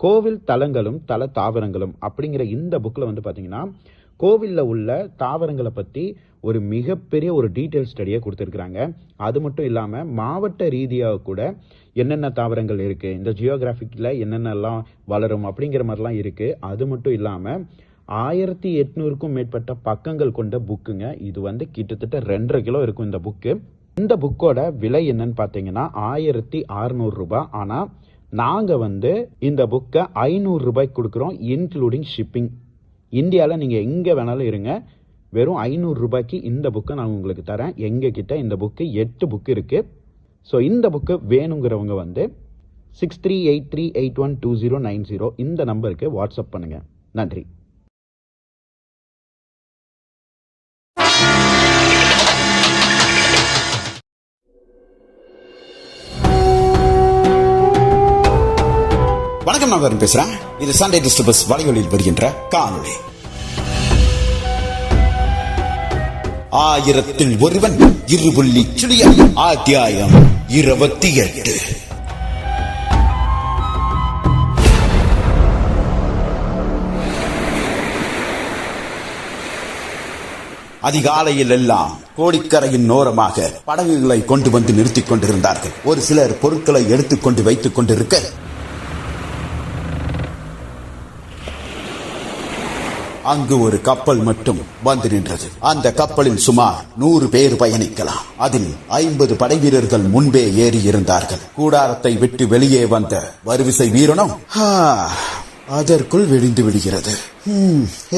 கோவில் தலங்களும் தல தாவரங்களும் அப்படிங்கிற இந்த புக்கில் வந்து பார்த்தீங்கன்னா கோவிலில் உள்ள தாவரங்களை பற்றி ஒரு மிகப்பெரிய ஒரு டீட்டெயில் ஸ்டடியை கொடுத்துருக்குறாங்க. அது மட்டும் இல்லாமல் மாவட்ட ரீதியாக கூட என்னென்ன தாவரங்கள் இருக்குது இந்த ஜியோகிராஃபிக்கில் என்னென்னலாம் வளரும் அப்படிங்கிற மாதிரிலாம் இருக்குது அது மட்டும் இல்லாமல் ஆயிரத்தி எட்நூறுக்கும் மேற்பட்ட பக்கங்கள் கொண்ட புக்குங்க இது வந்து கிட்டத்தட்ட ரெண்டரை கிலோ இருக்கும் இந்த புக்கு இந்த புக்கோட விலை என்னன்னு பார்த்தீங்கன்னா ஆயிரத்தி அறுநூறு ரூபாய். ஆனால் நாங்கள் வந்து இந்த புக்கை ஐநூறு ரூபாய்க்கு கொடுக்குறோம் இன்க்ளூடிங் ஷிப்பிங் இந்தியாவில் நீங்கள் எங்கே வேணாலும் இருங்க. வெறும் ஐநூறு ரூபாய்க்கு இந்த புக்கை நான் உங்களுக்கு தரேன். எங்கள் கிட்ட இந்த புக்கு எட்டு புக்கு இருக்குது ஸோ இந்த புக்கு வேணுங்கிறவங்க வந்து six three eight three eight one two zero nine zero இந்த நம்பருக்கு வாட்ஸ்அப் பண்ணுங்கள் நன்றி. வணக்கம் நான் பேசுறேன். இது சண்டே டிஸ்டர்பஸ் வலையொலியில் வருகின்ற காணொளி. ஆயிரத்தில் ஒருவன் இருபுள்ளி சுழிய அத்தியாயம் இருபத்தி எட்டு. அதிகாலையில் எல்லாம் கோடிக்கரையின் நோரமாக படகுகளை கொண்டு வந்து நிறுத்திக் கொண்டிருந்தார்கள். ஒரு சிலர் பொருட்களை எடுத்துக்கொண்டு வைத்துக் கொண்டிருக்க அங்கு ஒரு கப்பல் மட்டும் வந்து நின்றது. அந்த கப்பலில் சுமார் நூறு பேர் பயணிக்கலாம். அதில் ஐம்பது படை வீரர்கள் முன்பே ஏறி இருந்தார்கள் கூடாரத்தை விட்டு வெளியே வந்த வருவிசை வீரனும் அதற்குள் விடிந்து விடுகிறது.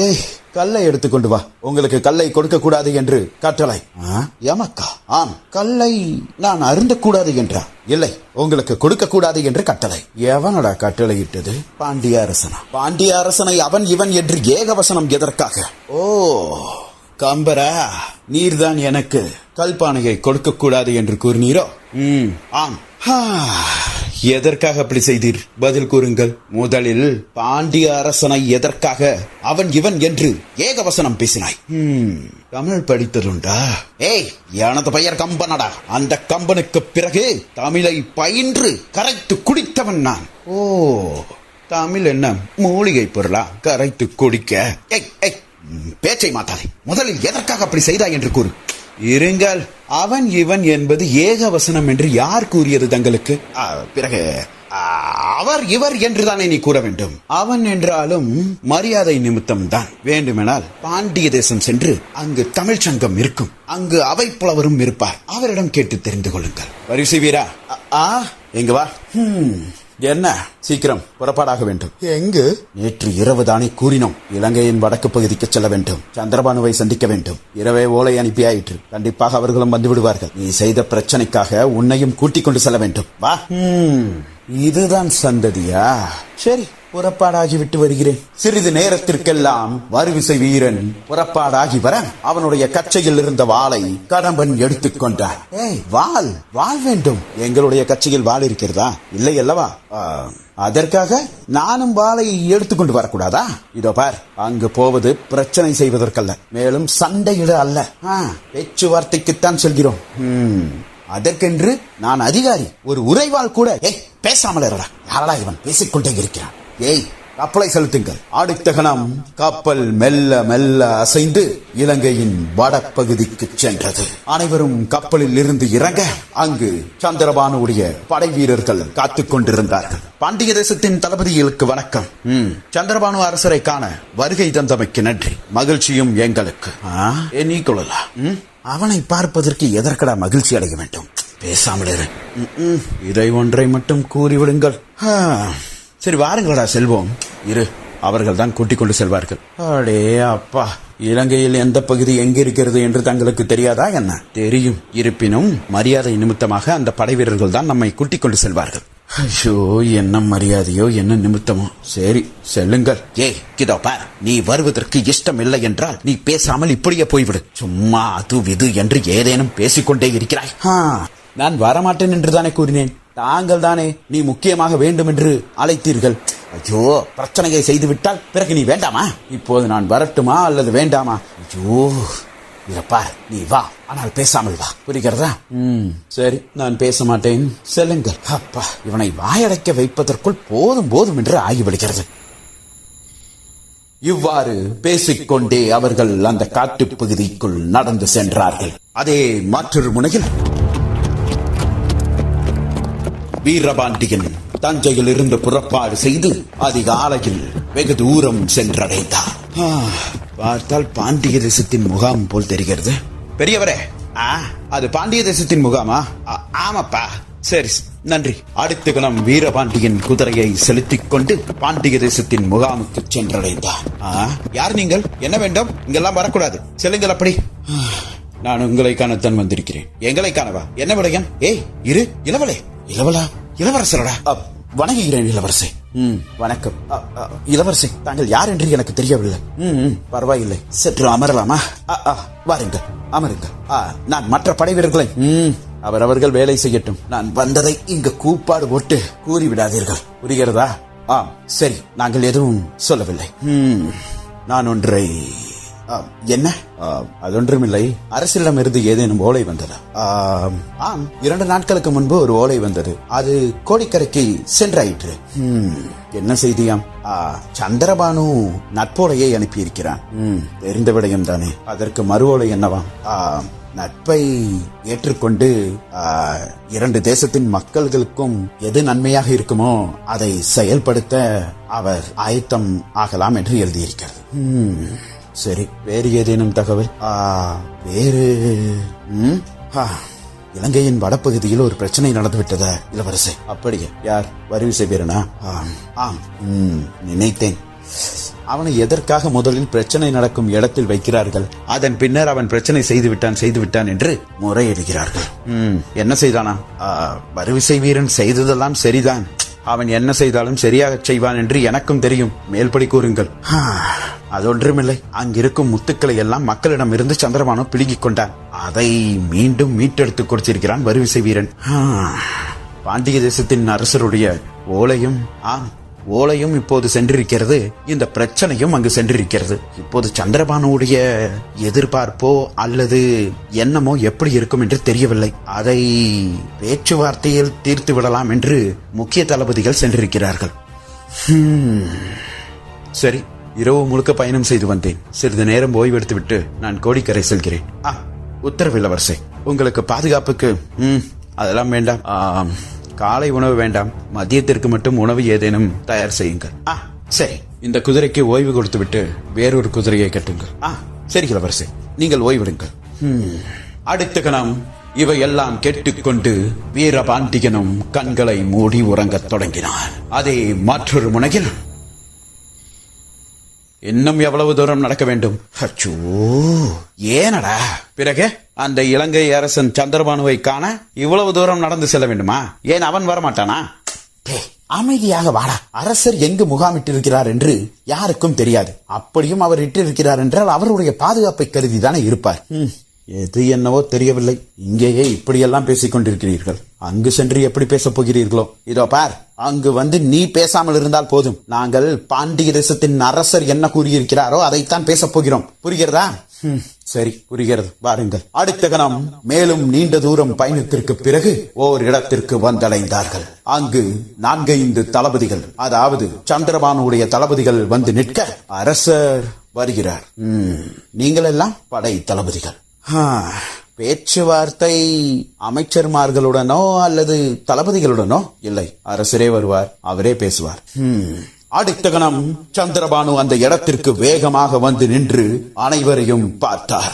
ஏய் கல்லை எடுத்துக்கொண்டு வா. உங்களுக்கு கல்லை கொடுக்க கூடாது என்று கட்டளை. "ஆ, எமக்கா ஆம். கல்லை நான் அருந்தக்கூடாது என்றா? இல்லை. உங்களுக்கு கொடுக்க கூடாது என்று கட்டளை. எவனடா கட்டளையிட்டது? பாண்டிய அரசனா பாண்டிய அரசனை அவன் இவன் என்று ஏகவசனம் எதற்காக? ஓ கம்பரா நீர்தான் எனக்கு. கல்பானையை கொடுக்க கூடாது என்று கூறினீரோ? ஆம். ஹா, எதற்காக அப்படி செய்தீர்? பதில் கூறுங்கள். முதலில் பாண்டிய அரசனை எதற்காக? அவன் இவன் என்று ஏகவசனம் பேசினாய். தமிழ் படித்ததுண்டா? ஏய் எனது பெயர் கம்பனடா. அந்த கம்பனுக்கு பிறகு தமிழை பயின்று கரைத்து குடித்தவன் நான். ஓ தமிழ் என்ன மூலிகை பொருளா? கரைத்து குடிக்க? ஏய் ஏய் பேச்சை மாத்தாதே. முதலில் எதற்காக அப்படி செய்தாய் என்று கூறு. இருங்கள். அவன் இவன் என்பது ஏகவசனம் என்று யார் கூறியது தங்களுக்கு? பிறகு அவர் இவர் என்றுதானே நீ கூற வேண்டும். அவன் என்றாலும் மரியாதை நிமித்தம் தான் வேண்டுமெனால் பாண்டிய தேசம் சென்று அங்கு தமிழ்ச் சங்கம் இருக்கும். அங்கு அவை புலவரும் இருப்பார். அவரிடம் கேட்டு தெரிந்து கொள்ளுங்கள். வரிசை வீரா? எங்க வா? என்ன? சீக்கிரம் புறப்பாடாக வேண்டும். எங்கு? நேற்று இரவு தானே கூறினோம் இலங்கையின் வடக்கு பகுதிக்கு செல்ல வேண்டும். சந்திரபானுவை சந்திக்க வேண்டும். இரவே ஓலை அனுப்பியாயிற்று. கண்டிப்பாக அவர்களும் வந்து விடுவார்கள். நீ செய்த பிரச்சனைக்காக உன்னையும் கூட்டிக் கொண்டு செல்ல வேண்டும். வா. இதுதான் சந்ததியா? சரி. புறப்பாடாகி விட்டு வருகிறேன். சிறிது நேரத்திற்கெல்லாம் வருவிசை வீரன் புறப்பாடாகி வர அவனுடைய கச்சையில் இருந்த வாளை கடம்பன் எடுத்துக்கொண்டான் ஏய் வாள் வாள் வேண்டும். எங்களுடைய கச்சையில் வாள் இருக்கிறதா? இல்லை அல்லவா? அதற்காக நானும் வாளை எடுத்துக்கொண்டு வரக்கூடாதா? இதோ பார் அங்கு போவது பிரச்சனை செய்வதற்கல்ல. மேலும் சண்டையிட அல்ல. பேச்சுவார்த்தைக்குத்தான் செல்கிறோம். ம், அதற்கென்று நான் அதிகாரி ஒரு உரைவாள் கூட ஏய் பேசாமல் இருடா யாரடா இவன் பேசிக்கொண்டே இருக்கிறான்? ஏய் கப்பலை செலுத்துங்கள். அடுத்த கணம் கப்பல் மெல்ல மெல்ல அசைந்து இலங்கையின் வடப்பகுதிக்கு சென்றது. அனைவரும் கப்பலில் இருந்து இறங்க அங்கு சந்திரபானுடைய படை வீரர்கள் காத்துக் கொண்டிருந்தார்கள். பாண்டிய தேசத்தின் தளபதிகளுக்கு வணக்கம். ம், சந்திரபானு அரசரை காண வருகை தந்தமைக்கு நன்றி. மகிழ்ச்சியும் எங்களுக்கு. ஆ, எண்ணி கொள்ளலாம் ம், அவனை பார்ப்பதற்கு எதற்கடா மகிழ்ச்சி அடைய வேண்டும்? பேசாமல் இரு ம், இதை ஒன்றை மட்டும் கூறிவிடுங்கள். ஆ, சரி வாருங்களடா செல்வோம். இரு அவர்கள் தான் கூட்டிக் கொண்டு செல்வார்கள். அடே அப்பா இலங்கையில் எந்த பகுதி எங்கிருக்கிறது என்று தங்களுக்கு தெரியாதா என்ன? தெரியும். இருப்பினும் மரியாதை நிமித்தமாக அந்த படை வீரர்கள் தான் நம்மை கூட்டிக் கொண்டு செல்வார்கள். ஐயோ என்ன மரியாதையோ என்ன நிமித்தமோ. சரி செல்லுங்கள். ஏய் கிதோ பார் நீ வருவதற்கு இஷ்டம் இல்லை என்றால் நீ பேசாமல் இப்படியே போய்விடு. சும்மா அது இது என்று ஏதேனும் பேசிக்கொண்டே இருக்கிறாய். ஆ, நான் வரமாட்டேன் என்று தானே கூறினேன். தாங்கள் தானே நீ முக்கியமாக வேண்டும் என்று அழைத்தீர்கள். ஐயோ பிரச்சனையை செய்து விட்டால் பிறகு நீ வேண்டாமா? இப்போது நான் வரட்டுமா அல்லது வேண்டாமா? ஐயோ இத நீ வா. ஆனால் பேசாமல் வா. புரிகிறதா? ம் சரி நான் பேச மாட்டேன். செல்லுங்கள். அப்பா இவனை வாயடைக்க வைப்பதற்குள் போதும் போதும் என்று ஆகிவிடுகிறது. இவ்வாறு பேசிக்கொண்டே அவர்கள் அந்த காட்டுப் பகுதிக்குள் நடந்து சென்றார்கள். அதே மற்றொரு முனையில் வீரபாண்டியன் தஞ்சையில் இருந்து புறப்பாடு செய்து அதிகாலையில் வெகு தூரம் சென்றடைந்தார். பார்த்தால் பாண்டிய தேசத்தின் முகாம் போல் தெரிகிறது. பெரியவரே ஆ, அது பாண்டிய தேசத்தின் முகாமா? ஆமாப்பா. சரி நன்றி. அடுத்த கணம் வீரபாண்டியன் குதிரையை செலுத்திக் கொண்டு பாண்டிய தேசத்தின் முகாமுக்கு சென்றடைந்தார். ஆ, யார் நீங்கள்? என்ன வேண்டும்? இங்கெல்லாம் வரக்கூடாது. செல்லுங்கள் அப்படி. நான் உங்களை காணத்தான் வந்திருக்கிறேன் எங்களை காணவா? என்ன விடயம்? ஏய் இரு இளவலே. இளவலா இளவரசரடா. வணங்குகிறேன் இளவரசே. ம். வணக்கம். இளவரசே தாங்கள் யார் என்று எனக்கு தெரியவில்லை. ம், பரவாயில்லை. சற்று அமரலாமா? வாருங்கள் அமருங்கள். நான் மற்ற படை வீரர்களை. ம், அவரவர்கள் வேலை செய்யட்டும். நான் வந்ததை இங்கு கூப்பாடு போட்டு கூறிவிடாதீர்கள். புரிகிறதா? ஆம் சரி நாங்கள் எதுவும் சொல்லவில்லை. ம், நான் ஒன்றை என்ன? அதொன்றுமில்லை. அரசிடமிருந்து ஏதேனும் ஓலை வந்ததா? ஆம், இரண்டு நாட்களுக்கு முன்பு ஒரு ஓலை வந்தது. அது கோடிக்கரைக்கு சென்றாயிற்று. என்ன செய்தியாம்? ஆ, சந்திரபானு நட்போலையை அனுப்பியிருக்கிறான். ம், தெரிந்த விடயம் தானே. அதற்கு மறு ஓலை என்னவாம்? நட்பை ஏற்றுக்கொண்டு இரண்டு தேசத்தின் மக்கள்களுக்கும் எது நன்மையாக இருக்குமோ அதை செயல்படுத்த அவர் ஆயத்தம் ஆகலாம் என்று எழுதியிருக்கிறது. சரி வேறு ஏதேனும் தகவல்? ஆ, வேறு ம்? இலங்கையின் வடப்பகுதியில் ஒரு பிரச்சனை நடந்துவிட்டதா இளவரசே. அப்படியே? யார்? வரிவிசை வீரனா? ஆம் ம், நினைத்தேன். அவனை எதற்காக முதலில் பிரச்சனை நடக்கும் இடத்தில் வைக்கிறார்கள்? அதன் பின்னர் அவன் பிரச்சனை செய்து விட்டான் செய்து விட்டான் என்று முறையிடுகிறார்கள். ம், என்ன செய்தானா? ஆ, வருவிசை வீரன் செய்ததெல்லாம் சரிதான். அவன் என்ன செய்தாலும் சரியாக செய்வான் என்று எனக்கும் தெரியும். மேல்படி கூறுங்கள். ஆ, அதொன்றுமில்லை. அங்கிருக்கும் முத்துக்களை எல்லாம் மக்களிடம் இருந்து சந்திரபானு பிடுங்கிக் கொண்டான். அதை மீண்டும் மீட்டெடுத்து கொடுத்திருக்கிறான் வருவிசை வீரன். பாண்டிய தேசத்தின் அரசருடைய ஓலையும் ஆம் ஓலையும் இப்போது சென்றிருக்கிறது. இந்த பிரச்சனையும் அங்கு சென்றிருக்கிறது. இப்போது சந்திரபானுடைய எதிர்பார்ப்போ அல்லது எண்ணமோ எப்படி இருக்கும் என்று தெரியவில்லை. அதை பேச்சுவார்த்தையில் தீர்த்து விடலாம் என்று முக்கிய தளபதிகள் சென்றிருக்கிறார்கள். சரி இரவு முழுக்க பயணம் செய்து வந்தேன். சிறிது நேரம் ஓய்வெடுத்து விட்டு நான் கோடிக்கரை செல்கிறேன். ஆ உத்தரவு உங்களுக்கு பாதுகாப்புக்கு ம் அதெல்லாம் வேண்டாம். காலை உணவு வேண்டாம். மதியத்திற்கு மட்டும் உணவு ஏதேனும் தயார் செய்யுங்கள். ஆ சரி. இந்த குதிரைக்கு ஓய்வு கொடுத்து விட்டு வேறொரு குதிரையை கட்டுங்கள். ஆ சரி இளவரசே. நீங்கள் ஓய்விடுங்கள். ம். அடுத்த கணம் இவையெல்லாம் கேட்டுக்கொண்டு வீரபாண்டியனும் கண்களை மூடி உறங்கத் தொடங்கினான் அதே மற்றொரு முனையில் இன்னும் எவ்வளவு தூரம் நடக்க வேண்டும்? அச்சோ. ஏனடா? பிறகு அந்த இலங்கை அரசன் சந்திரபானுவை காண இவ்வளவு தூரம் நடந்து செல்ல வேண்டுமா? ஏன் அவன் வரமாட்டானா? அமைதியாக வாடா. அரசர் எங்கு முகாமிட்டிருக்கிறார் என்று யாருக்கும் தெரியாது. அப்படியும் அவர் இட்டிருக்கிறார் என்றால் அவருடைய பாதுகாப்பை கருதிதானே இருப்பார். ம், எது என்னவோ தெரியவில்லை. இங்கேயே இப்படியெல்லாம் பேசிக் கொண்டிருக்கிறீர்கள். அங்கு சென்று எப்படி பேசப் போகிறீர்களோ? இதோ பார் அங்கு வந்து நீ பேசாமல் இருந்தால் போதும். நாங்கள் பாண்டிய தேசத்தின் அரசர் என்ன கூறியிருக்கிறாரோ அதைத்தான் பேசப் போகிறோம். புரிகிறதா? சரி புரிகிறது. வாருங்கள். அடுத்த கணம் மேலும் நீண்ட தூரம் பயணத்திற்கு பிறகு ஓர் இடத்திற்கு வந்தடைந்தார்கள். அங்கு நான்கைந்து தளபதிகள் அதாவது சந்திரபானுடைய தளபதிகள் வந்து நிற்க அரசர் வருகிறார். நீங்கள் எல்லாம் படை தளபதிகள். பேச்சுவார்த்தை அமைச்சர்மார்களுடனோ அல்லது தளபதிகளுடனோ? இல்லை அரசரே வருவார் அவரே பேசுவார். ம். அடுத்த கணம் சந்திரபானு அந்த இடத்திற்கு வேகமாக வந்து நின்று அனைவரையும் பார்த்தார்.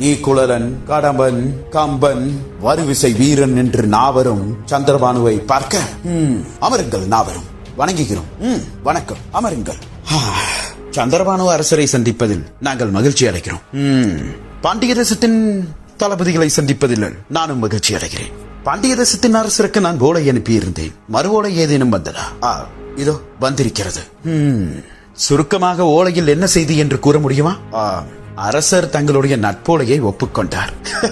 நீக்குளரன் கடம்பன் கம்பன் வருவிசை வீரன் என்று நாவரும் சந்திரபானுவை பார்க்க. "ம், அமருங்கள் நாவரும். வணங்குகிறோம். "ம், வணக்கம் அமருங்கள். "ஆ, சந்திரபானு அரசரை சந்திப்பதில் நாங்கள் மகிழ்ச்சி அடைகிறோம். பாண்டிய தேசத்தின் தளபதிகளை சந்திப்பதில் நானும் மகிழ்ச்சி அடைகிறேன். பாண்டிய தேசத்தின் அரசருக்கு நான் ஓலை அனுப்பியிருந்தேன். மறு ஓலை ஏதேனும் வந்ததா? ஆ, இதோ வந்திருக்கிறது. "ம், சுருக்கமாக ஓலையில் என்ன செய்தி என்று கூற முடியுமா? ஆ, அரசர் தங்களுடைய நட்போலையை ஒப்புக்கொண்டார்.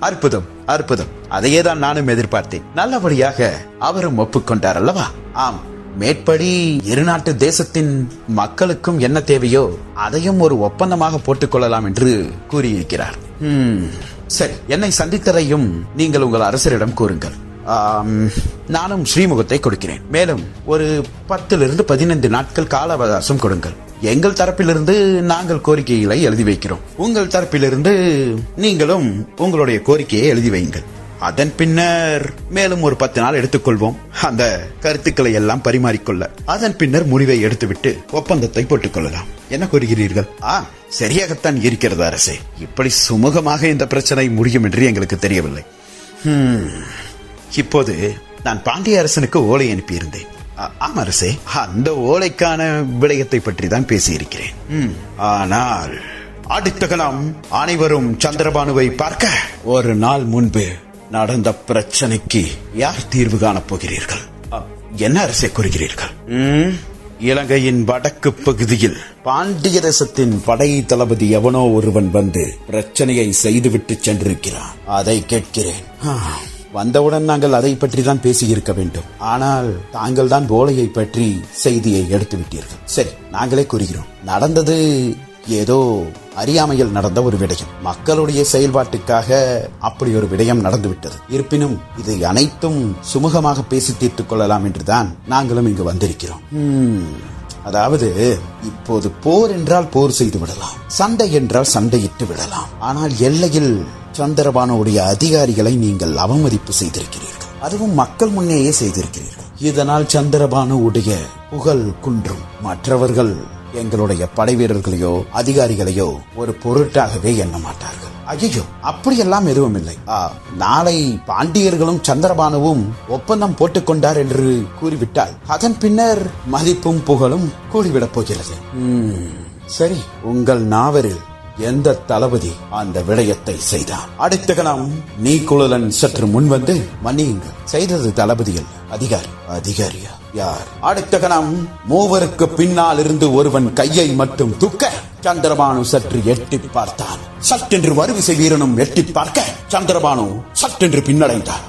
அற்புதம் அற்புதம். அதையே தான் நானும் எதிர்பார்த்தேன். நல்லபடியாக அவரும் ஒப்புக்கொண்டார் அல்லவா? ஆம். மேற்படி இரு நாட்டு தேசத்தின் மக்களுக்கும் என்ன தேவையோ அதையும் ஒரு ஒப்பந்தமாக போட்டுக்கொள்ளலாம் என்று கூறியிருக்கிறார். சரி என்னை சந்தித்ததையும் நீங்கள் உங்கள் அரசரிடம் கூறுங்கள். நானும் ஸ்ரீமுகத்தை கொடுக்கிறேன். மேலும் ஒரு பத்திலிருந்து பதினைந்து நாட்கள் கால அவகாசம் கொடுங்கள். எங்கள் தரப்பிலிருந்து நாங்கள் கோரிக்கைகளை எழுதி வைக்கிறோம். உங்கள் தரப்பிலிருந்து நீங்களும் உங்களுடைய கோரிக்கையை எழுதி வையுங்கள் அதன் பின்னர் மேலும் ஒரு பத்து நாள் எடுத்துக்கொள்வோம். அந்த கருத்துக்களை எல்லாம் பரிமாறிக்கொள்ள. அதன் பின்னர் முடிவை எடுத்துவிட்டு ஒப்பந்தத்தை போட்டுக்கொள்ளலாம். என்ன கூறுகிறீர்கள்? ஆ சரியாகத்தான் இருக்கிறது அரசே. இப்படி சுமூகமாக இந்த பிரச்சனை முடியும் என்று எங்களுக்கு தெரியவில்லை. இப்போது நான் பாண்டிய அரசனுக்கு ஓலை அனுப்பியிருந்தேன். ஆ- ஆம் அரசே அந்த ஓலைக்கான விடயத்தை பற்றி தான் பேசியிருக்கிறேன். ம், ஆனால் அடித்தகனம் அனைவரும் சந்திரபானுவை பார்க்க ஒரு நாள் முன்பு நடந்த பிரச்சனைக்கு யார் தீர்வு காணப் போகிறீர்கள்? என்ன அரசே கூறுகிறீர்கள்? இலங்கையின் வடக்கு பகுதியில் பாண்டிய தேசத்தின் படை தளபதி எவனோ ஒருவன் வந்து பிரச்சனையை செய்துவிட்டு சென்றிருக்கிறான். அதை கேட்கிறேன். வந்தவுடன் நாங்கள் அதை பற்றி தான் பேசியிருக்க வேண்டும். ஆனால் தாங்கள் தான் ஓலையை பற்றி செய்தியை எடுத்து விட்டீர்கள் சரி நாங்களே கூறுகிறோம். நடந்தது ஏதோ அறியாமையில் நடந்த ஒரு விடயம். மக்களுடைய செயல்பாட்டுக்காக அப்படி ஒரு விடயம் நடந்துவிட்டது. இருப்பினும் இது அனைத்தும் சுமூகமாக பேசி தீர்த்துக் கொள்ளலாம் என்றுதான் நாங்களும் இங்கு வந்திருக்கிறோம். அதாவது இப்போது போர் என்றால் போர் செய்து விடலாம். சண்டை என்றால் சண்டையிட்டு விடலாம். ஆனால் எல்லையில் சந்திரபானுடைய அதிகாரிகளை நீங்கள் அவமதிப்பு செய்திருக்கிறீர்கள். அதுவும் மக்கள் முன்னேயே செய்திருக்கிறீர்கள். இதனால் சந்திரபானுடைய புகழ் குன்றும். மற்றவர்கள் எங்களுடைய படை வீரர்களையோ அதிகாரிகளையோ ஒரு பொருட்டாகவே எண்ண மாட்டார்கள். ஐயோ அப்படியெல்லாம் எதுவும் இல்லை. ஆ, நாளை பாண்டியர்களும் சந்திரபானுவும் ஒப்பந்தம் போட்டுக்கொண்டார் என்று கூறிவிட்டால் அதன் பின்னர் மதிப்பும் புகழும் கூடிவிடப் போகிறது. சரி உங்கள் நாவரில் எந்த தளபதி அந்த விடயத்தை செய்தான்? அடுத்த கணம் நீ குழலன் சற்று முன் வந்து மன்னியுங்கள். செய்தது தளபதிகள் அதிகாரி. அதிகாரியா? யார்? அடுத்த கணம் மூவருக்கு பின்னால் இருந்து ஒருவன் கையை மட்டும் தூக்க சந்திரபானு சற்று எட்டி பார்த்தான். சட்டென்று வருவிசை வீரனும் எட்டி பார்க்க சந்திரபானு சட்டென்று பின்னடைந்தார்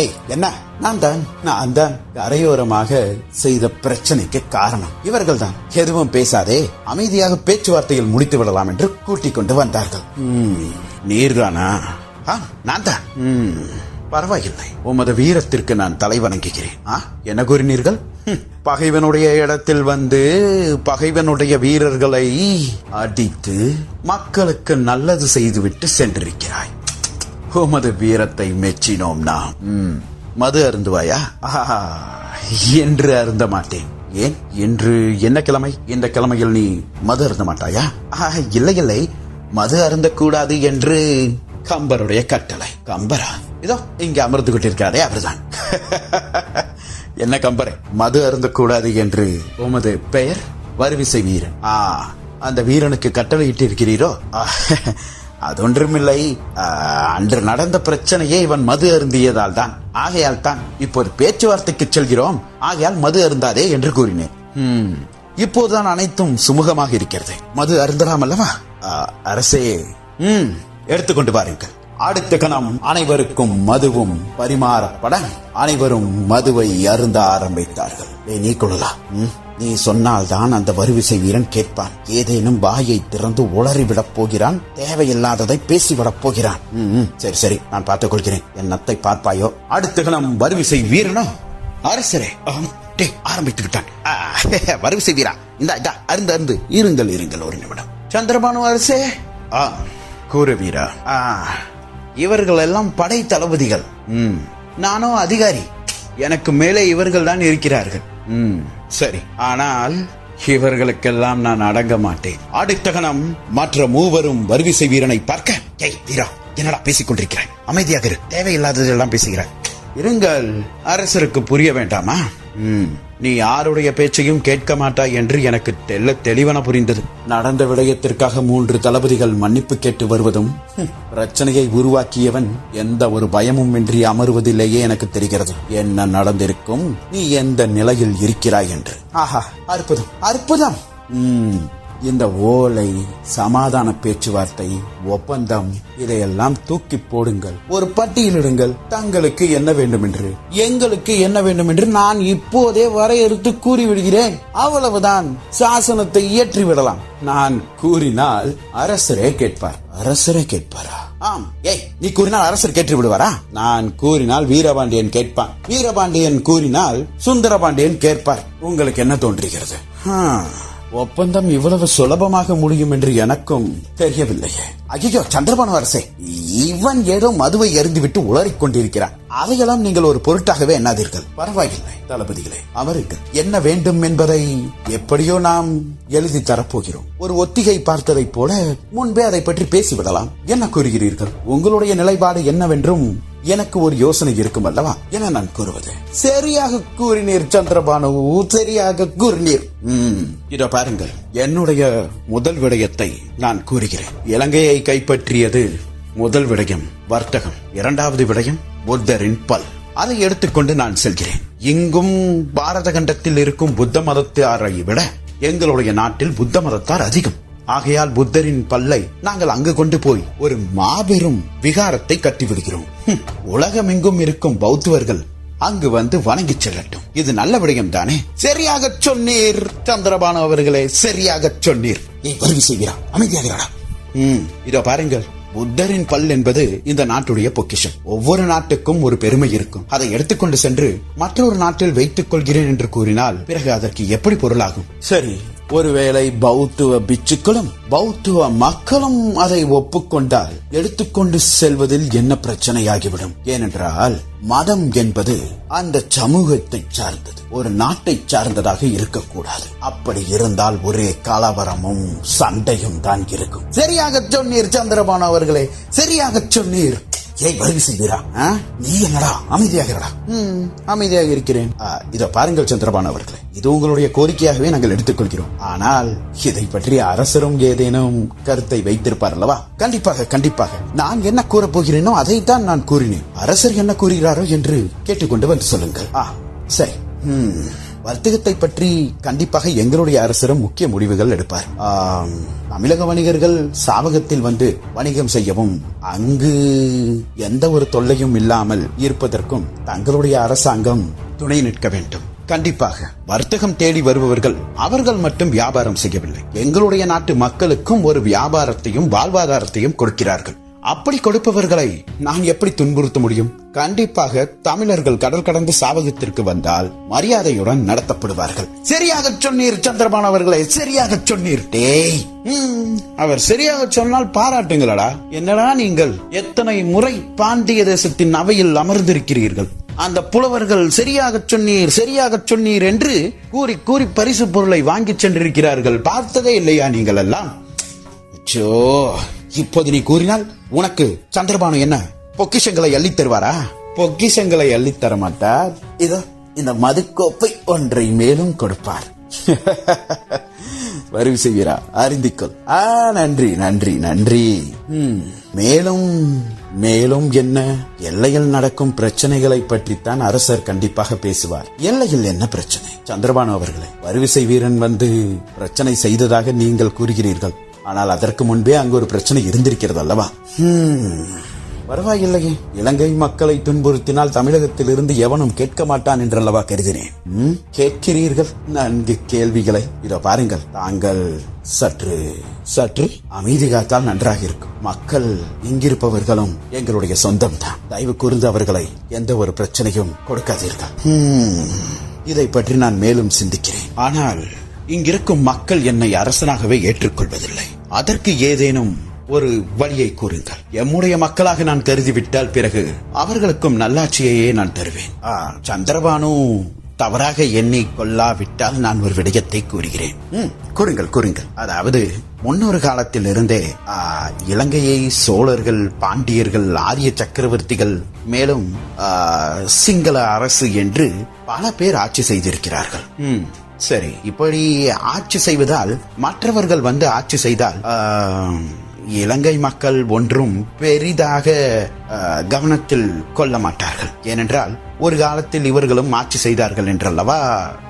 ஏய், என்ன? நான் தான் நான் தான் கரையோரமாக செய்த பிரச்சனைக்கு காரணம். இவர்கள் தான் எதுவும் பேசாதே. அமைதியாக பேச்சுவார்த்தையில் முடித்து விடலாம் என்று கூட்டிக் கொண்டு வந்தார்கள். நீர்தானா? நான் தான். பரவாயில்லை. உமது வீரத்திற்கு நான் தலை வணங்குகிறேன். ஆ? என்ன கூறினீர்கள்? பகைவனுடைய இடத்தில் வந்து பகைவனுடைய வீரர்களை அடித்து மக்களுக்கு நல்லது செய்துவிட்டு சென்றிருக்கிறாய். உமது வீரத்தை மெச்சினோம் நாம். மது அருந்துவாயா? என்று அருந்த மாட்டேன். ஏன்? இன்று என்ன கிழமை? இந்த கிழமையில் நீ மது அருந்த மாட்டாயா? இல்லை இல்லை. மது அருந்தக்கூடாது என்று கம்பருடைய கட்டளை. கம்பரா? இதோ இங்க அமர்ந்து கொண்டிருக்காரே அவர்தான். என்ன கம்பரே? மது அருந்தக்கூடாது என்று உமது பெயர்? வருவிசை வீரன். ஆ அந்த வீரனுக்கு கட்டளையிட்டு இருக்கிறீரோ அதொன்றுமில்லை. அன்று நடந்த பிரச்சனையே இவன் மது அருந்தியதால் தான் ஆகையால் தான் இப்போது பேச்சுவார்த்தைக்கு செல்கிறோம். ஆகையால் மது அருந்தாதே என்று கூறினேன். இப்போதுதான் அனைத்தும் சுமூகமாக இருக்கிறது. மது அருந்தலாம் அல்லவா? ஆ, அரசே. ம் எடுத்துக்கொண்டு வாருங்கள். அடுத்த கணம் அனைவருக்கும் மதுவும் பரிமாறப்பட அனைவரும் மதுவை அருந்த ஆரம்பித்தார்கள். ஏய், நீ கொள்ளலா ம், நீ சொன்னால்தான் அந்த வருவிசை வீரன் கேட்பான். ஏதேனும் வாயை திறந்து உளறிவிடப் போகிறான் தேவையில்லாததை பேசிவிடப் போகிறான். ம், சரி சரி நான் பார்த்துக் கொள்கிறேன். என் நத்தை பார்ப்பாயோ? அடுத்த கணம் வருவிசை வீரனோ? அரசரே டே ஆரம்பித்து விட்டான். ஆ, வருவிசை வீரா. இந்த அருந்து அருந்து இருங்கள் இருங்கள் ஒரு நிமிடம். சந்திரபானு அரசே? ஆ. கூறு வீரா ஆ இவர்கள் எல்லாம் படை தளபதிகள். ம். நானோ அதிகாரி. எனக்கு மேலே இவர்கள் தான் இருக்கிறார்கள். ம். சரி ஆனால் இவர்களுக்கெல்லாம் நான் அடங்க மாட்டேன். அடுத்த கணம் மற்ற மூவரும் வருவிசை வீரனை பார்க்க. ஏய் வீரா என்னடா பேசிக் கொண்டிருக்கிறாய்? அமைதியாக இரு தேவையில்லாததெல்லாம் பேசுகிறாய். இருங்கள் அரசருக்கு புரிய வேண்டாமா? ம். நீ யாருடைய பேச்சையும் கேட்க மாட்டாய் என்று எனக்கு தெல்ல தெளிவன புரிந்தது. நடந்த விடயத்திற்காக மூன்று தளபதிகள் மன்னிப்பு கேட்டு வருவதும் பிரச்சனையை உருவாக்கியவன் எந்த ஒரு பயமும் இன்றி அமருவதிலேயே எனக்கு தெரிகிறது. என்ன நடந்திருக்கும்? நீ எந்த நிலையில் இருக்கிறாய் என்று. ஆஹா அற்புதம் அற்புதம்! இந்த ஓலை சமாதான பேச்சுவார்த்தை ஒப்பந்தம் இதையெல்லாம் தூக்கி போடுங்கள். ஒரு பட்டியலிடுங்கள் தங்களுக்கு என்ன வேண்டும் என்று எங்களுக்கு என்ன வேண்டும் என்று நான் இப்போதே வரையறுத்து கூறிவிடுகிறேன். அவ்வளவுதான். சாசனத்தை இயற்றி விடலாம். நான் கூறினால் அரசரே கேட்பார். அரசரே கேட்பாரா? ஆம். ஏய் நீ கூறினால் அரசர் கேட்டு விடுவாரா? நான் கூறினால் வீரபாண்டியன் கேட்பான். வீரபாண்டியன் கூறினால் சுந்தரபாண்டியன் கேட்பார். உங்களுக்கு என்ன தோன்றுகிறது? ஒப்பந்தம் இவ்வளவு சுலபமாக முடியும் என்று எனக்கும் தெரியவில்லையே. ஐயோ சந்திரபானு அரசே இவன் ஏதோ மதுவை எறிந்துவிட்டு உளறிக் கொண்டிருக்கிறான். அதையெல்லாம் நீங்கள் ஒரு பொருட்டாகவே எண்ணாதீர்கள். பரவாயில்லை தளபதிகளே அவருக்கு என்ன வேண்டும் என்பதை எப்படியோ நாம் எழுதி தரப்போகிறோம். ஒரு ஒத்திகை பார்த்ததைப் போல முன்பே அதை பற்றி பேசிவிடலாம். என்ன கூறுகிறீர்கள்? உங்களுடைய நிலைப்பாடு என்னவென்றும் எனக்கு ஒரு யோசனை இருக்கும் அல்லவா? என நான் கூறுவது. சரியாக கூறினீர் சந்திரபானு. சரியாக கூறினீர். இதோ பாருங்கள். என்னுடைய முதல் விடயத்தை நான் கூறுகிறேன். இலங்கையை கைப்பற்றியது முதல் விடயம் வர்த்தகம். இரண்டாவது விடயம் புத்தரின் பல். அதை எடுத்துக்கொண்டு நான் செல்கிறேன். இங்கும் பாரத கண்டத்தில் இருக்கும் புத்த மதத்தாரை விட எங்களுடைய நாட்டில் புத்த மதத்தார் அதிகம். ஆகையால் புத்தரின் பல்லை நாங்கள் அங்கு கொண்டு போய் ஒரு மாபெரும் விகாரத்தை கட்டிவிடுகிறோம். உலகமெங்கும் இருக்கும் பௌத்தவர்கள் அங்கு வந்து வணங்கிச் செல்லட்டும். இது நல்ல விடயம் தானே சரியாக சொன்னீர் சந்திரபானு அவர்களே சரியாக சொன்னீர். ஏய் வருவி செய்கிறா அமைதியாகிறாடா ம் இதோ பாருங்கள். புத்தரின் பல் என்பது இந்த நாட்டுடைய பொக்கிஷம். ஒவ்வொரு நாட்டுக்கும் ஒரு பெருமை இருக்கும். அதை எடுத்துக்கொண்டு சென்று மற்றொரு நாட்டில் வைத்துக் கொள்கிறேன் என்று கூறினால் பிறகு அதற்கு எப்படி பொருளாகும்? சரி ஒருவேளை பௌத்துவ பிச்சுக்களும் பௌத்துவ மக்களும் அதை ஒப்புக்கொண்டால் எடுத்துக்கொண்டு செல்வதில் என்ன பிரச்சனையாகிவிடும்? ஏனென்றால் மதம் என்பது அந்த சமூகத்தை சார்ந்தது. ஒரு நாட்டை சார்ந்ததாக இருக்கக்கூடாது. அப்படி இருந்தால் ஒரே கலவரமும் சண்டையும் தான் இருக்கும். சரியாக சொன்னீர் சந்திரபானு அவர்களே சரியாக சொன்னீர். ஏய் வருகை செய்வீரா? நீ என்னடா? அமைதியாகிறடா. ம், அமைதியாக இருக்கிறேன். இதோ பாருங்கள் சந்திரபானு அவர்களே. இது உங்களுடைய கோரிக்கையாகவே நாங்கள் எடுத்துக்கொள்கிறோம். ஆனால் இதை பற்றி அரசரும் ஏதேனும் கருத்தை வைத்திருப்பார் அல்லவா? கண்டிப்பாக கண்டிப்பாக. நான் என்ன கூறப் போகிறேனோ அதைத்தான் நான் கூறினேன். அரசர் என்ன கூறுகிறாரோ என்று கேட்டுக்கொண்டு வந்து சொல்லுங்கள். ஆ சரி. ம், வர்த்தகத்தை பற்றி கண்டிப்பாக எங்களுடைய அரசரும் முக்கிய முடிவுகள் எடுப்பார். தமிழக வணிகர்கள் சாவகத்தில் வந்து வணிகம் செய்யவும் அங்கு எந்த ஒரு தொல்லையும் இல்லாமல் இருப்பதற்கும் தங்களுடைய அரசாங்கம் துணை நிற்க வேண்டும். கண்டிப்பாக வர்த்தகம் தேடி வருபவர்கள் அவர்கள் மட்டும் வியாபாரம் செய்யவில்லை. எங்களுடைய நாட்டு மக்களுக்கும் ஒரு வியாபாரத்தையும் வாழ்வாதாரத்தையும் கொடுக்கிறார்கள். அப்படி கொடுப்பவர்களை நான் எப்படி துன்புறுத்த முடியும்? கண்டிப்பாக தமிழர்கள் கடல் கடந்து சாவகத்திற்கு வந்தால் மரியாதையுடன் நடத்தப்படுவார்கள். சரியாக சொன்னீர் சந்திரபான் அவர்களே சரியாக சொன்னீர். டேய். ம், அவர் சரியாக சொன்னால் பாராட்டுங்களடா. என்னடா நீங்கள் எத்தனை முறை பாண்டிய தேசத்தின் அவையில் அமர்ந்திருக்கிறீர்கள்? அந்த புலவர்கள் சரியாக சொன்னீர் சரியாக சொன்னீர் என்று கூறி கூறி பரிசு பொருளை வாங்கிச் சென்றிருக்கிறார்கள். பார்த்ததே இல்லையா நீங்கள் எல்லாம் அச்சோ. இப்போது நீ கூறினால் உனக்கு சந்திரபானு என்ன? பொக்கிஷங்களை அள்ளித் தருவாரா? பொக்கிஷங்களை அள்ளித் தர மாட்டார். இதோ இந்த மதுக்கோப்பை ஒன்றை மேலும் கொடுப்பார். வருவி செய்வீரா? அறிந்திக்கொள் ஆ நன்றி நன்றி நன்றி. மேலும் மேலும் என்ன? எல்லையில் நடக்கும் பிரச்சனைகளை பற்றித்தான் அரசர் கண்டிப்பாக பேசுவார். எல்லையில் என்ன பிரச்சனை? சந்திரபானு அவர்களே வருவிசை வீரன் வந்து பிரச்சனை செய்ததாக நீங்கள் கூறுகிறீர்கள். ஆனால் அதற்கு முன்பே அங்கு ஒரு பிரச்சனை இருந்திருக்கிறது அல்லவா? பரவாயில்லையே. இலங்கை மக்களை துன்புறுத்தினால் தமிழகத்தில் இருந்து எவனும் கேட்க மாட்டான் என்றல்லவா கருதினேன். ம், கேட்கிறீர்கள்? நன்கு கேள்விகளை. இதோ பாருங்கள். தாங்கள் சற்று சற்று அமைதி காத்தால் நன்றாக இருக்கும். மக்கள் இங்கிருப்பவர்களும் எங்களுடைய சொந்தம் தான் தயவு கூர்ந்து அவர்களை எந்த ஒரு பிரச்சனையும் கொடுக்காதீர்கள். இதை பற்றி நான் மேலும் சிந்திக்கிறேன். ஆனால் இங்கிருக்கும் மக்கள் என்னை அரசனாகவே ஏற்றுக்கொள்வதில்லை. அதற்கு ஏதேனும் ஒரு வழியை கூறுங்கள். எம்முடைய மக்களாக நான் கருதிவிட்டால் பிறகு அவர்களுக்கும் நல்லாட்சியையே நான் தருவேன். சந்திரபானு தவறாக எண்ணி கொள்ளாவிட்டால் நான் ஒரு விடயத்தை கூறுகிறேன். கூறுங்கள் கூறுங்கள். அதாவது முன்னொரு காலத்தில் இருந்தே இலங்கையை சோழர்கள் பாண்டியர்கள் ஆரிய சக்கரவர்த்திகள் மேலும் சிங்கள அரசு என்று பல பேர் ஆட்சி செய்திருக்கிறார்கள். சரி இப்படி ஆட்சி செய்வதால் மற்றவர்கள் வந்து ஆட்சி செய்தால் இலங்கை மக்கள் ஒன்றும் பெரிதாக கவனத்தில் கொள்ள மாட்டார்கள். ஏனென்றால் ஒரு காலத்தில் இவர்களும் ஆட்சி செய்தார்கள் என்றல்லவா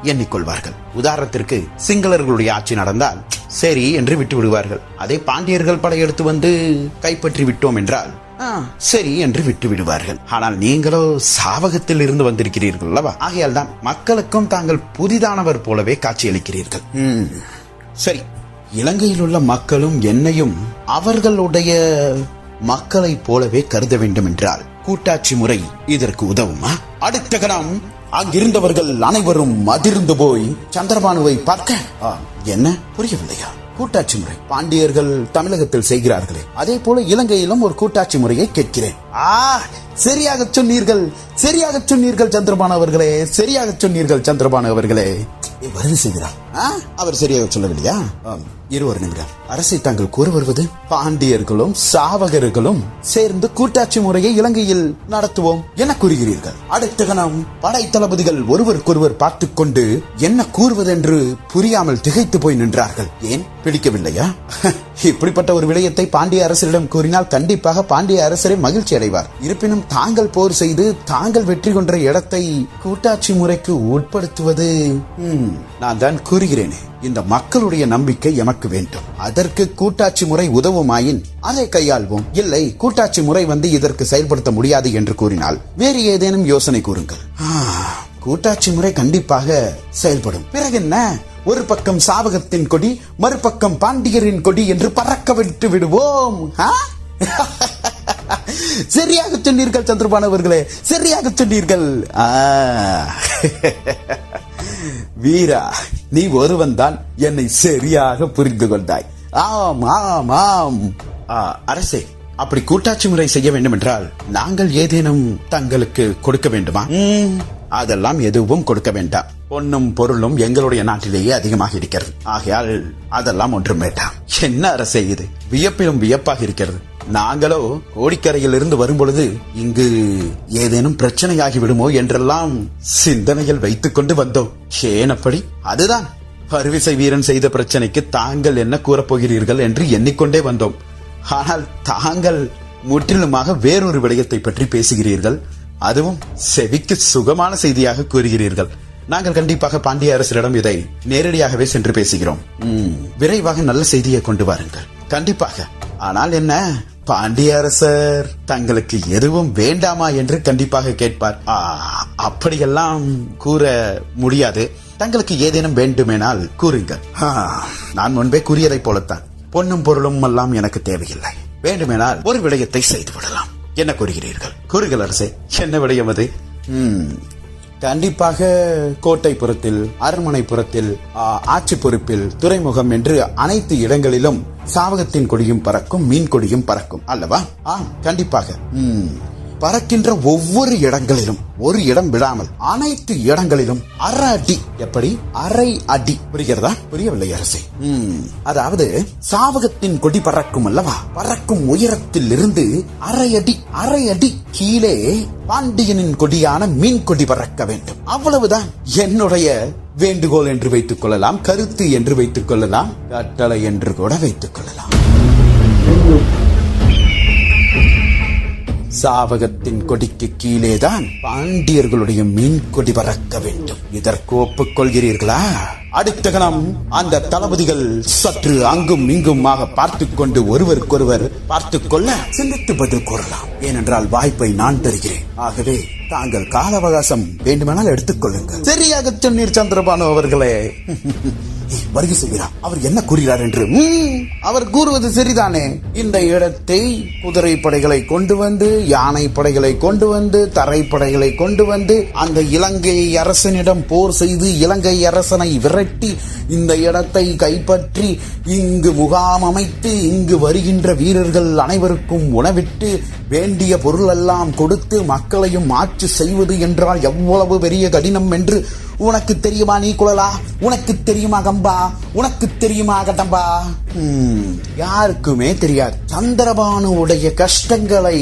எண்ணிக்கொள்வார்கள். உதாரணத்திற்கு சிங்களர்களுடைய ஆட்சி நடந்தால் சரி என்று விட்டு விடுவார்கள் அதே பாண்டியர்கள் படையெடுத்து வந்து கைப்பற்றி விட்டோம் என்றால் சரி என்று விட்டு விடுவார்கள். ஆனால் நீங்களோ சாவகத்தில் இருந்து வந்திருக்கிறீர்கள் அல்லவா? ஆகையால் தான் மக்களுக்கும் தாங்கள் புதிதானவர் போலவே காட்சியளிக்கிறீர்கள். சரி இலங்கையில் உள்ள மக்களும் என்னையும் அவர்களுடைய மக்களைப் போலவே கருத வேண்டும் என்றால் கூட்டாட்சி முறை இதற்கு உதவுமா? அடுத்த கணம் அங்கிருந்தவர்கள் அனைவரும் அதிர்ந்து போய் சந்திரபானுவை பார்க்க. "ஆ, என்ன? புரியவில்லையா? கூட்டாட்சி முறை. பாண்டியர்கள் தமிழகத்தில் செய்கிறார்களே அதே போல இலங்கையிலும் ஒரு கூட்டாட்சி முறையை கேட்கிறேன். ஆ சரியாக சொன்னீர்கள் சரியாக சொன்னீர்கள் சந்திரபானு அவர்களே சரியாக சொன்னீர்கள் சந்திரபானு அவர்களே. வருது செய்கிறார். அவர் சரியாக சொல்லவில்லையா? இரு ஒரு நிமிடம் அரசை தாங்கள் கூற வருவது பாண்டியர்களும் சாவகர்களும் சேர்ந்து கூட்டாட்சி முறையை இலங்கையில் நடத்துவோம் என கூறுகிறீர்கள். அடுத்த கணம் படை தளபதிகள் ஒருவருக்கொருவர் பார்த்துக் கொண்டு என்ன கூறுவதென்று புரியாமல் திகைத்து போய் நின்றார்கள். ஏன்? பிடிக்கவில்லையா? இப்படிப்பட்ட ஒரு விடயத்தை பாண்டிய அரசரிடம் கூறினால் கண்டிப்பாக பாண்டிய அரசரை மகிழ்ச்சி அடைவார். இருப்பினும் தாங்கள் போர் செய்து தாங்கள் வெற்றி கொன்ற இடத்தை கூட்டாட்சி முறைக்கு உட்படுத்துவது நான் தான் கூறுகிறேனே. இந்த மக்களுடைய நம்பிக்கை எமக்கு வேண்டும். அதற்கு கூட்டாட்சி முறை உதவுமாயின் அதை கையாள்வோம். இல்லை கூட்டாட்சி முறை வந்து இதற்கு செயல்படுத்த முடியாது என்று கூறினால் வேறு ஏதேனும் யோசனை கூறுங்கள். ஆ, கூட்டாட்சி முறை கண்டிப்பாக செயல்படும். பிறகு என்ன? ஒரு பக்கம் சாவகத்தின் கொடி மறுபக்கம் பாண்டியரின் கொடி என்று பறக்க விட்டு விடுவோம். ஆ? சரியாக சொன்னீர்கள் சந்திரபானவர்களே சரியாக சொன்னீர்கள். ஆ. வீரா நீ ஒருவன் தான் என்னை சரியாக புரிந்து கொண்டாய். ஆம் ஆம் ஆம். ஆ, அரசே அப்படி கூட்டாட்சி முறை செய்ய வேண்டும் என்றால் நாங்கள் ஏதேனும் தங்களுக்கு கொடுக்க வேண்டுமா? அதெல்லாம் எதுவும் கொடுக்க வேண்டாம். பொன்னும் பொருளும் எங்களுடைய நாட்டிலேயே அதிகமாக இருக்கிறது. ஆகையால் அதெல்லாம் ஒன்றும் வேண்டாம். என்ன அரசே இது? வியப்பிலும் வியப்பாக இருக்கிறது. நாங்களோ கோடிக்கரையில் இருந்து வரும்பொழுது இங்கு ஏதேனும் பிரச்சனையாகி விடுமோ என்றெல்லாம் சிந்தனையில் வைத்துக் கொண்டு வந்தோம். ஏன் அப்படி? அதுதான். அறுவிசை வீரன் செய்த பிரச்சனைக்கு தாங்கள் என்ன கூறப்போகிறீர்கள் என்று எண்ணிக்கொண்டே வந்தோம். ஆனால் தாங்கள் முற்றிலுமாக வேறொரு விடயத்தை பற்றி பேசுகிறீர்கள். அதுவும் செவிக்கு சுகமான செய்தியாக கூறுகிறீர்கள். நாங்கள் கண்டிப்பாக பாண்டிய அரசரிடம் இதை நேரடியாகவே சென்று பேசுகிறோம். விரைவாக நல்ல செய்தியை கொண்டு வாருங்கள். கண்டிப்பாக. ஆனால் என்ன? பாண்டிய அரசர் தங்களுக்கு எதுவும் வேண்டாமா என்று கண்டிப்பாக கேட்பார். அப்படியெல்லாம் கூற முடியாது. தங்களுக்கு ஏதேனும் வேண்டுமேனால் கூறுங்கள். நான் முன்பே கூறியதைப் போலத்தான். பொன்னும் பொருளும் எல்லாம் எனக்கு தேவையில்லை. வேண்டுமேனால் ஒரு விடயத்தை செய்து விடலாம். என்ன கூறுகிறீர்கள்? கூறுகள் அரசே. என்ன விடயம் அது? கண்டிப்பாக கண்டிப்பாக கோட்டைப்புறத்தில் அரண்மனைப்புறத்தில் ஆட்சி பொறுப்பில் துறைமுகம் என்று அனைத்து இடங்களிலும் சாவகத்தின் கொடியும் பறக்கும் மீன் கொடியும் பறக்கும். அல்லவா? ஆ கண்டிப்பாக. ம், பறக்கின்ற ஒவ்வொரு இடங்களிலும் ஒரு இடம் விடாமல் அனைத்து இடங்களிலும் அரை அடி. எப்படி? அரை அடி. புரிகிறதா? புரியவில்லை அரசே. அதாவது சாவகத்தின் கொடி பறக்கும் அல்லவா? பறக்கும் உயரத்தில் இருந்து அரை அடி அரை அடி கீழே பாண்டியனின் கொடியான மீன் கொடி பறக்க வேண்டும். அவ்வளவுதான். என்னுடைய வேண்டுகோள் என்று வைத்துக் கொள்ளலாம் கருத்து என்று வைத்துக் கொள்ளலாம் கட்டளை என்று கூட வைத்துக் கொள்ளலாம். சாவகத்தின் கொடிக்கு கீழேதான் பாண்டியர்களுடைய மீன் கொடி பறக்க வேண்டும். இதற்கு ஒப்புக்கொள்கிறீர்களா? அடுத்த கணம் அந்த தளபதிகள் சற்று அங்கும் இங்குமாக பார்த்து கொண்டு ஒருவருக்கொருவர் பார்த்து கொள்ள சிந்தித்து பதில் கூறலாம். ஏனென்றால் வாய்ப்பை நான் தருகிறேன். ஆகவே தாங்கள் கால அவகாசம் வேண்டுமானால் எடுத்துக்கொள்ளுங்கள் சரியாக சொன்னீர் சந்திரபானு அவர்களே. வருகை செய்கிறார். அவர் என்ன கூறுகிறார் என்று? அவர் கூறுவது சரிதானே? இந்த இடத்தை குதிரை படைகளை கொண்டு வந்து யானை படைகளை கொண்டு வந்து தரைப்படைகளை கொண்டு வந்து அந்த இலங்கை அரசனிடம் போர் செய்து இலங்கை அரசனை விரட்டி இந்த இடத்தை கைப்பற்றி இங்கு முகாம் அமைத்து இங்கு வருகின்ற வீரர்கள் அனைவருக்கும் உணவிட்டு வேண்டிய பொருள் எல்லாம் கொடுத்து மக்களையும் ஆட்சி செய்வது என்றால் எவ்வளவு பெரிய கடினம் என்று உனக்கு தெரியுமா நீ குழலா? உனக்கு தெரியுமா கம்பா? உனக்கு தெரியுமா கடம்பா யாருக்குமே தெரியாது. சந்திரபானுடைய கஷ்டங்களை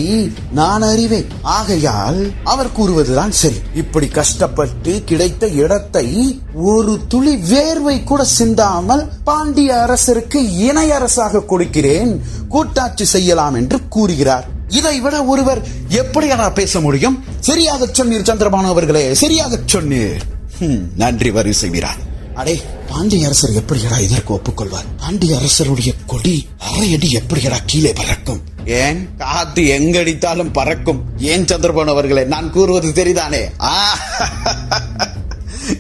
நான் அறிவேன். ஆகையால் அவர் கூறுவதுதான் சரி. இப்படி கஷ்டப்பட்டு கிடைத்த இடத்தை ஒரு துளி வேர்வை கூட சிந்தாமல் பாண்டிய அரசருக்கு இணை அரசாக கொடுக்கிறேன். கூட்டாட்சி செய்யலாம் என்று கூறுகிறார். இதை விட ஒருவர் எப்படியடா பேச முடியும்? சரியாக சொன்னீர் சந்திரபானு அவர்களே சரியாக சொன்னீர். ஹம், நன்றி வரி வீரா அடே பாண்டிய அரசர் எப்படியடா இதற்கு ஒப்புக்கொள்வார்? பாண்டிய அரசருடைய கொடி அரை அடி எப்படியடா கீழே பறக்கும்? ஏன்? காத்து எங்கடித்தாலும் பறக்கும். ஏன் சந்திரபானு அவர்களே? நான் கூறுவது தெரிதானே? ஆ.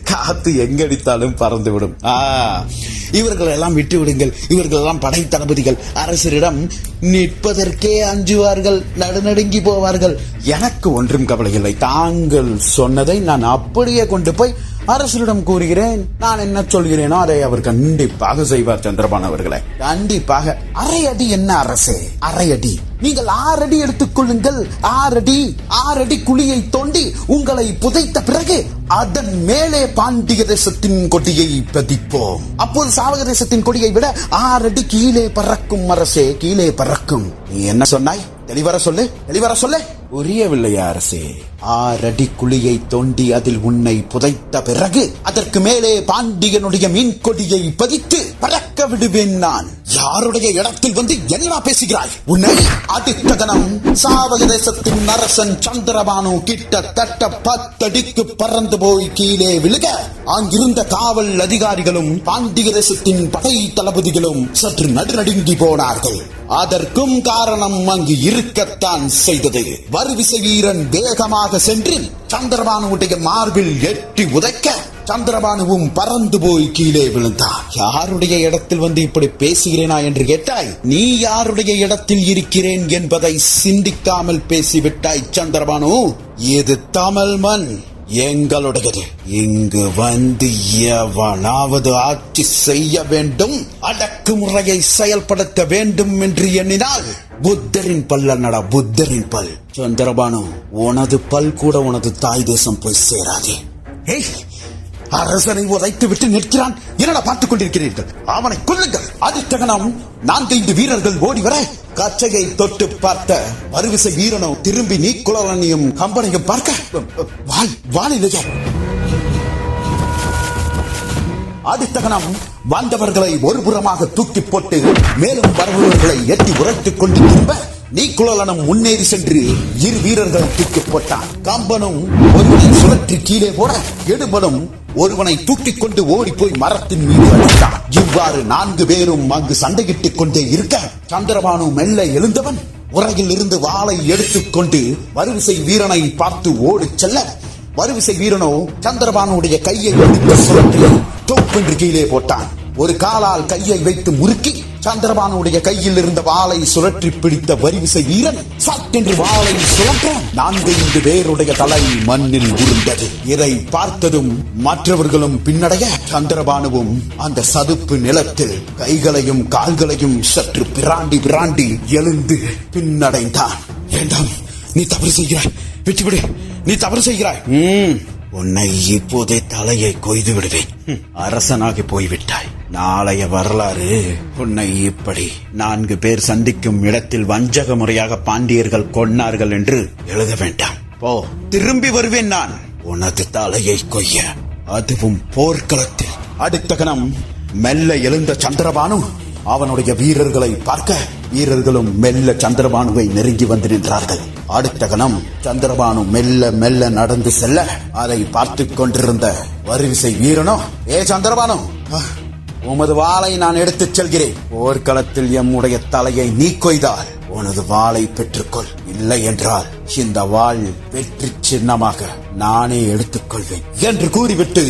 காத்து எங்கடித்தாலும் பறந்துவிடும். ஆ. இவர்கள் எல்லாம் விட்டு விடுங்கள் இவர்கள் எல்லாம் படை தளபதிகள். அரசரிடம் நிற்பதற்கே அஞ்சுவார்கள் நடுநடுங்கி போவார்கள். எனக்கு ஒன்றும் கவலை இல்லை தாங்கள் சொன்னதை நான் அப்படியே கொண்டு போய் அரசரிடம் கூறுகிறேன் நான் என்ன சொல்கிறேனோ அதை அவர் கண்டிப்பாக செய்வார் சந்திரபான் அவர்களை. கண்டிப்பாக. அரை அடி என்ன அரசே? அரை அடி. நீங்கள் ஆறடி எடுத்துக்கொள்ளுங்கள் ஆறடி ஆறடி குழியை தோண்டி உங்களை புதைத்த பிறகு அதன் மேலே பாண்டிய தேசத்தின் கொடியை பதிப்போம். அப்போது சாவக தேசத்தின் கொடியை விட ஆறடி கீழே பறக்கும் அரசே கீழே பறக்கும். நீ என்ன சொன்னாய்? தெளிவர சொல்லு தெளிவர சொல்லு. புரியவில்லையா அரசே? ஆறடி குழியை தோண்டி அதில் உன்னை புதைத்த பிறகு அதற்கு மேலே பாண்டியனுடைய மீன் கொடியை பதித்து பறக்க விடுவேன் நான். யாருடைய இடத்தில் வந்து என்ன பேசுகிறாய்? உன்னை அதித்தகனம் சாவக தேசத்தின் அரசன் சந்திரபானு கிட்டத்தட்ட பத்தடிக்கு பறந்து போய் கீழே விழுக. அங்கிருந்த காவல் அதிகாரிகளும் பாண்டிய தேசத்தின் படை தளபதிகளும் சற்று நடுநடுங்கி போனார்கள். அதற்கும் காரணம் அங்கு இருக்கத்தான் செய்தது. வருவிசை வீரன் வேகமாக சென்று சந்திரபானுவுடைய மார்பில் எட்டி உதைக்க சந்திரபானுவும் பறந்து போய் கீழே விழுந்தார் யாருடைய இடத்தில் வந்து இப்படி பேசுகிறேனா என்று கேட்டாய்? நீ யாருடைய இடத்தில் இருக்கிறேன் என்பதை சிந்திக்காமல் பேசிவிட்டாய் சந்திரபானு. இது தமிழ் மண் எங்களுடையது. இங்கு வந்து எவனாவது ஆட்சி செய்ய வேண்டும் அடக்குமுறையை செயல்படுத்த வேண்டும் என்று எண்ணினால் புத்தரின் பல்லனடா புத்தரின் பல். சந்திரபானு உனது பல் கூட உனது தாய் தேசம் போய் சேராதே. ஏய் அரசனை உதைத்து விட்டு நிற்கிறான். என்னடா பார்த்துக் கொண்டிருக்கிறீர்கள்? அவனை கொல்லுங்கள். அதிர்ஷ்டகனம் நான்கைந்து வீரர்கள் ஓடி வர கச்சையை தொட்டு பார்த்த வருவிசை வீரனும் திரும்பி நீக்குளவனையும் கம்பனையும் பார்க்க. வால் வாலிலேயே ஆதித்தகனம் வந்தவர்களை ஒருபுறமாக தூக்கி போட்டு மேலும் வருபவர்களை எட்டி உரைத்துக் கொண்டு திரும்ப நீக்குழலனும் முன்னேறி சென்று இரு வீரர்களை தூக்கி போட்டான். கம்பனும் ஒருவனை சுழற்றி கீழே போட எடுபனும் ஒருவனை தூக்கிக் கொண்டு ஓடி போய் மரத்தின் மீது அடித்தான். இவ்வாறு நான்கு பேரும் அங்கு சண்டையிட்டுக் கொண்டே இருக்க சந்திரபானு மெல்ல எழுந்தவன் உரையில் இருந்து வாளை எடுத்துக்கொண்டு வருவிசை வீரனை பார்த்து ஓடிச் செல்ல வருவிசை வீரனோ சந்திரபானுடைய கையை எடுத்து சுழற்றி தொப்பென்று கீழே போட்டான். ஒரு காலால் கையை வைத்து முறுக்கி சந்திரபானுடைய கையில் இருந்த வாளை சுழற்றி பிடித்த வரிவிசை வீரன் சட்டென்று வாளை சுழற்ற நான்கைந்து பேருடைய தலை மண்ணில் உருண்டது. இதை பார்த்ததும் மற்றவர்களும் பின்னடைய சந்திரபானுவும் அந்த சதுப்பு நிலத்தில் கைகளையும் கால்களையும் சற்று பிராண்டி பிராண்டி எழுந்து பின்னடைந்தான். வேண்டாம் நீ தவறு செய்கிறாய்? விட்டுவிடு நீ தவறு செய்கிறாய். உன்னை இப்போதே தலையை கொய்து விடுவேன். அரசனாகி போய்விட்டாய். நாளைய வரலாறு உன்னை இப்படி நான்கு பேர் சந்திக்கும் இடத்தில் வஞ்சக முறையாக பாண்டியர்கள் கொன்னார்கள் என்று எழுத வேண்டாம். போ. திரும்பி வருவேன் நான். உனது தலையை கொய்ய. அதுவும் போர்க்களத்தில். அடுத்த கணம் மெல்ல எழுந்த சந்திரபானு அவனுடைய வீரர்களை பார்க்க வீரர்களும் மெல்ல சந்திரபானுவை நெருங்கி வந்து நின்றார்கள். அடுத்த கணம் சந்திரபானு மெல்ல மெல்ல நடந்து செல்ல அதை பார்த்து கொண்டிருந்த வரிசை வீரனோ ஏ சந்திரபானு உமது வாளை நான் எடுத்துச் செல்கிறேன். போர்க்களத்தில் எம்முடைய தலையை நீ கொய்தால் உனது வாளை பெற்றுக்கொள். இல்லை என்றால் இந்த வாள் வெற்றி சின்னமாக நானே எடுத்துக்கொள்வேன். என்று கூறிவிட்டு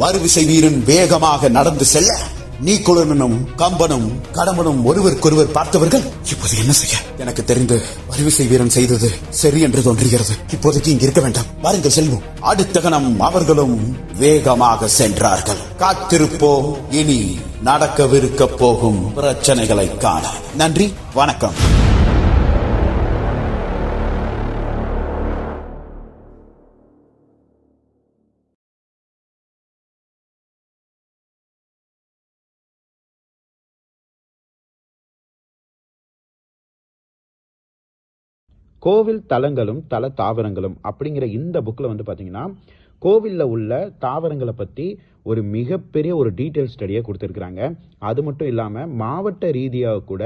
வருவிசை வீரன் வேகமாக நடந்து செல்ல நீக்குளனும் கம்பனும் கடம்பனும் ஒருவருக்கொருவர் பார்த்தவர்கள் இப்போது என்ன செய்ய? எனக்கு தெரிந்து வருவிசை வீரன் செய்தது சரி என்று தோன்றுகிறது. இப்போதைக்கு இங்கு இருக்க வேண்டாம். வாருங்கள் செல்வோம். அடுத்த கணம் அவர்களும் வேகமாக சென்றார்கள். காத்திருப்போம். இனி நடக்கவிருக்க போகும் பிரச்சனைகளை காண. நன்றி. வணக்கம். கோவில் தலங்களும் தல தாவரங்களும் அப்படிங்கிற இந்த புக்கில் வந்து பார்த்தீங்கன்னா கோவிலில் உள்ள தாவரங்களை பற்றி ஒரு மிகப்பெரிய ஒரு டீட்டெயில் ஸ்டடியை கொடுத்துருக்குறாங்க. அது மட்டும் இல்லாமல் மாவட்ட ரீதியாக கூட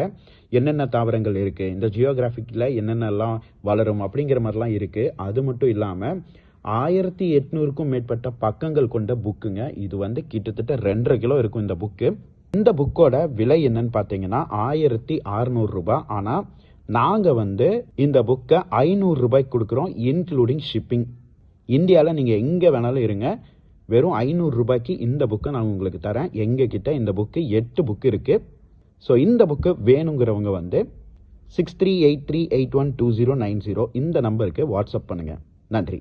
என்னென்ன தாவரங்கள் இருக்குது இந்த ஜியோகிராஃபிக்கில் என்னென்னலாம் வளரும் அப்படிங்கிற மாதிரிலாம் இருக்குது அது மட்டும் இல்லாமல் ஆயிரத்தி எட்நூறுக்கும் மேற்பட்ட பக்கங்கள் கொண்ட புக்குங்க இது வந்து கிட்டத்தட்ட ரெண்டரை கிலோ இருக்கும் இந்த புக்கு இந்த புக்கோட விலை என்னன்னு பார்த்தீங்கன்னா ஆயிரத்தி அறுநூறு ரூபாய். ஆனால் நாங்கள் வந்து இந்த புக்கை ஐநூறு ரூபாய்க்கு கொடுக்குறோம் இன்க்ளூடிங் ஷிப்பிங் இந்தியாவில் நீங்கள் எங்கே வேணாலும் இருங்க. வெறும் ஐநூறு ரூபாய்க்கு இந்த புக்கை நான் உங்களுக்கு தரேன். எங்கள் கிட்ட இந்த புக்கு எட்டு புக்கு இருக்குது ஸோ இந்த புக்கு வேணுங்கிறவங்க வந்து six three eight three eight one two zero nine zero இந்த நம்பருக்கு வாட்ஸ்அப் பண்ணுங்கள் நன்றி.